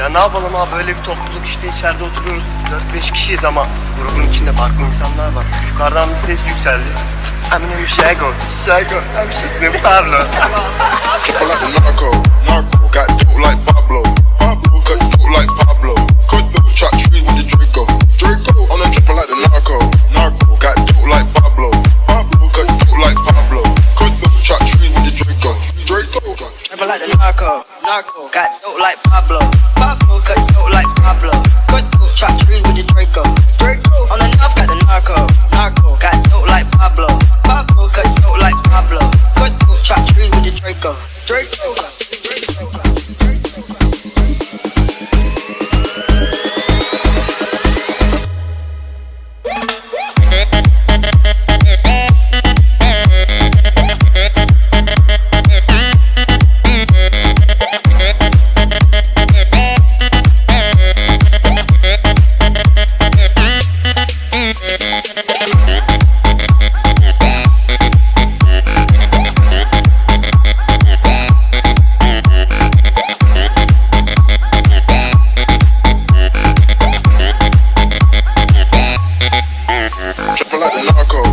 Ya ne yapalım abi böyle bir topluluk işte içeride oturuyoruz. 4-5 kişiyiz ama grubun içinde farklı insanlar var. Yukarıdan bir ses yükseldi. I'm shooting Pablo. Triple like the narco, narco. Got dope like Pablo, Pablo. Cut dope like Pablo, cut dope. Chop tree with the Draco, Draco. On a triple like the narco, narco. Got dope like Pablo, Pablo. Cut dope like Pablo, cut dope. Chop tree with the Draco, Draco. Triple like the narco, narco. Got dope like Pablo, Pablo. Cut dope like Pablo, cut dope. Chop trees with the Draco, Draco. On the north got the narco, narco. Got dope like Pablo, Pablo. Cut dope like Pablo, cut dope. Chop trees with the Draco. Triple like the narco.